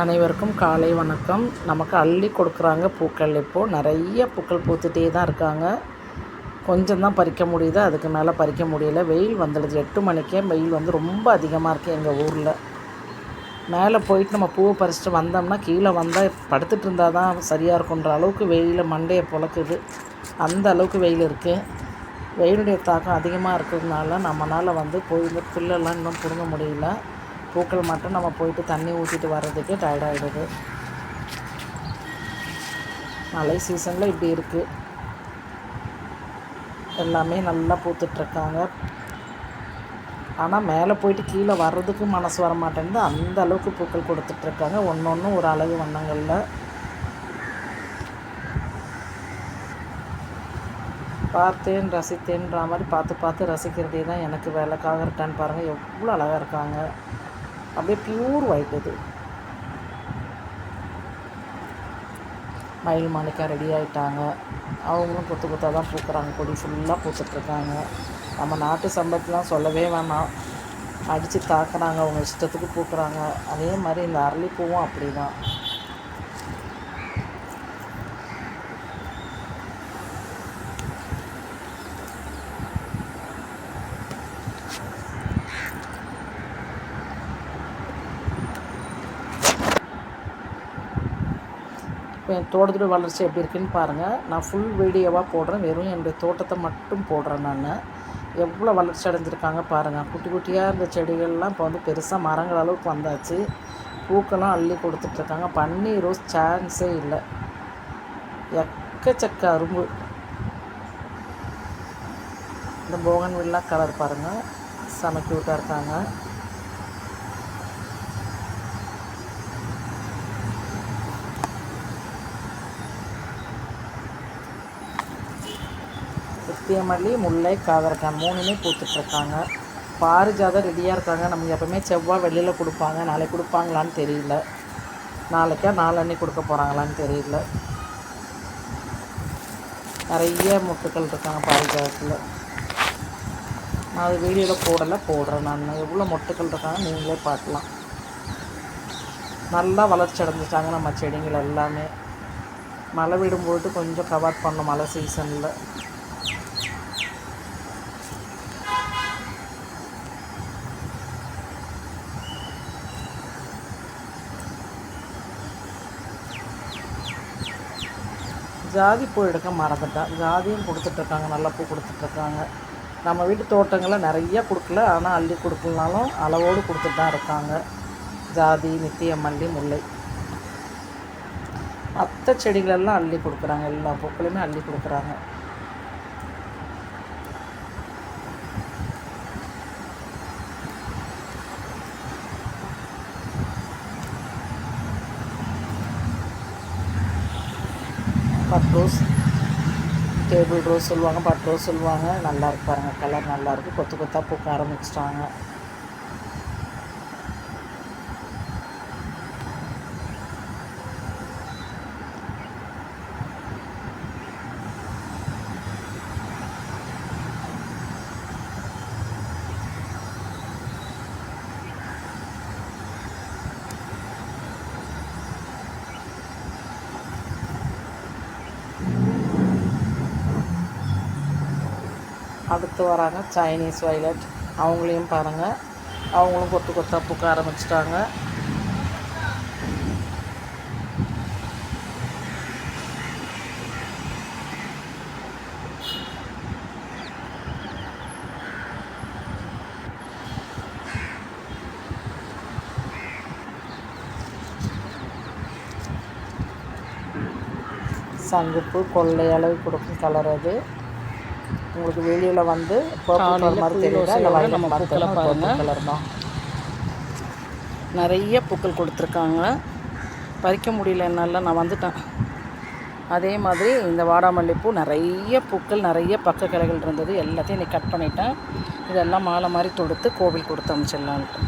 அனைவருக்கும் காலை வணக்கம். நமக்கு அள்ளி கொடுக்குறாங்க பூக்கள். இப்போது நிறைய பூக்கள் பூத்துட்டே தான் இருக்காங்க. கொஞ்சம் தான் பறிக்க முடியுது. அதுக்கு மேலே பறிக்க முடியல. வெயில் வந்துடுது. எட்டு மணிக்கே வெயில் வந்து ரொம்ப அதிகமாக இருக்குது எங்கள் ஊரில். மேலே போயிட்டு நம்ம பூவை பறிச்சுட்டு வந்தோம்னா கீழே வந்தால் படுத்துட்டு இருந்தால் தான் சரியாக இருக்குன்ற அளவுக்கு வெயில் மண்டையை பொழக்குது. அந்த அளவுக்கு வெயில் இருக்குது வெயிலுடைய தாக்கம் அதிகமாக இருக்கிறதுனால நம்மளால் வந்து போய் இந்த புல்லெல்லாம் இன்னும் பிடுங்க முடியல. பூக்கள் மட்டும் நம்ம போயிட்டு தண்ணி ஊற்றிட்டு வர்றதுக்கு டயர்டாகிடுது மழை சீசனில் இப்படி இருக்குது எல்லாமே நல்லா பூத்துட்ருக்காங்க. ஆனால் மேலே போயிட்டு கீழே வர்றதுக்கு மனசு வர மாட்டேங்குது. அந்த அளவுக்கு பூக்கள் கொடுத்துட்ருக்காங்க. ஒன்று ஒன்று ஒரு அழகு வண்ணங்களில். பார்த்தேன் ரசித்தேன்ற மாதிரி பார்த்து பார்த்து ரசிக்கிறதே தான் எனக்கு வேலைக்காக இருக்கான்னு பாருங்கள் எவ்வளோ அழகாக இருக்காங்க. அப்படியே பியூர் ஒயிட் இது மயில் மாணிக்கா ரெடி ஆகிட்டாங்க அவங்களும் கொத்து கொத்தாக தான் பூக்கிறாங்க. கொடி ஃபுல்லாக பூத்துட்ருக்காங்க நம்ம நாட்டு சம்பத்துலாம் சொல்லவே வேணாம். அடித்து தாக்குறாங்க. அவங்க இஷ்டத்துக்கு பூக்குறாங்க. அதே மாதிரி இந்த அரளிப்பூவும் அப்படி தான் தோட்டத்தோட வளர்ச்சி எப்படி இருக்குன்னு பாருங்கள் நான் ஃபுல் வீடியோவாக போடுறேன். வெறும் என்னுடைய தோட்டத்தை மட்டும் போடுறேன் நான். எவ்வளோ வளர்ச்சி அடைஞ்சிருக்காங்க பாருங்கள் குட்டி குட்டியாக இருந்த செடிகள்லாம் இப்போ வந்து பெருசாக மரங்கள் அளவுக்கு வந்தாச்சு. பூக்கெல்லாம் அள்ளி கொடுத்துட்ருக்காங்க. பன்னீர் ரோஸ் சான்ஸே இல்லை. எக்கச்சக்க அரும்பு. இந்த போகன் வில்லா கலர் பாருங்கள் செம க்யூட்டாக இருக்காங்க. நித்தியமல்லி முல்லை காதரக்காய் மூணுமே பூத்துட்ருக்காங்க. பாரிஜாதம் ரெடியாக இருக்காங்க. நமக்கு எப்போவுமே செவ்வாய் வெளியில் கொடுப்பாங்க. நாளைக்கு கொடுப்பாங்களான்னு தெரியல. நாளைக்கா நாளன்னி கொடுக்க போகிறாங்களான்னு தெரியல. நிறைய முட்டுக்கள் இருக்காங்க பாரிஜாதத்தில். நான் அது வீடியோவில் போடலை போடுறேன் நான். எவ்வளோ மொட்டுக்கள் இருக்காங்க நீங்களே பார்க்கலாம். நல்லா வளர்ச்சி அடைஞ்சிட்டாங்க நம்ம செடிகள் எல்லாமே. மழை விடும்போது கொஞ்சம் கவர் பண்ணணும் மழை சீசனில் ஜாதி பூ எடுக்க மறந்துட்டேன் ஜாதியும் கொடுத்துட்ருக்காங்க நல்ல பூ கொடுத்துட்ருக்காங்க. நம்ம வீட்டு தோட்டங்களில் நிறைய கொடுக்கல ஆனால் அள்ளி கொடுக்கலனாலும் அளவோடு கொடுத்துட்டு தான் இருக்காங்க. ஜாதி நித்திய மல்லி முல்லை. மற்ற செடிகளெல்லாம் அள்ளி கொடுக்குறாங்க. எல்லா பூக்களையுமே அள்ளி கொடுக்குறாங்க. பட் ரோஸ் டேபிள் ரோஸ் சொல்லுவாங்க பட் ரோஸ் சொல்லுவாங்க. நல்லா இருக்கு பாருங்கள் கலர் நல்லாயிருக்கு கொத்து கொத்தாக பூக்க ஆரம்பிச்சிட்டாங்க. அடுத்து வராங்க சைனீஸ் வைலட் அவங்களையும் பாருங்கள் அவங்களும் கொத்து கொத்தாக பூக்க ஆரம்பிச்சிட்டாங்க. சங்குப்பு கொள்ளை அளவு கொடுக்கும் கலர் அது. உங்களுக்கு வெளியில் வந்து பர்பிள் கலர் மாதிரி தெரியுதா? இல்லை வயலட் மாதிரி. பர்பிள் கலர் தான். நிறைய பூக்கள் கொடுத்துருக்காங்க. பறிக்க முடியல என்னால் நான் வந்துட்டேன். அதே மாதிரி இந்த வாடாமல்லிப்பூ நிறைய பூக்கள் நிறைய பக்க கிளைகள் இருந்தது. எல்லாத்தையும் இன்னைக்கு கட் பண்ணிட்டேன். இதெல்லாம் மாலை மாதிரி தொடுத்து கோவில் கொடுத்து அனுப்பிச்சிடலான்ட்டு.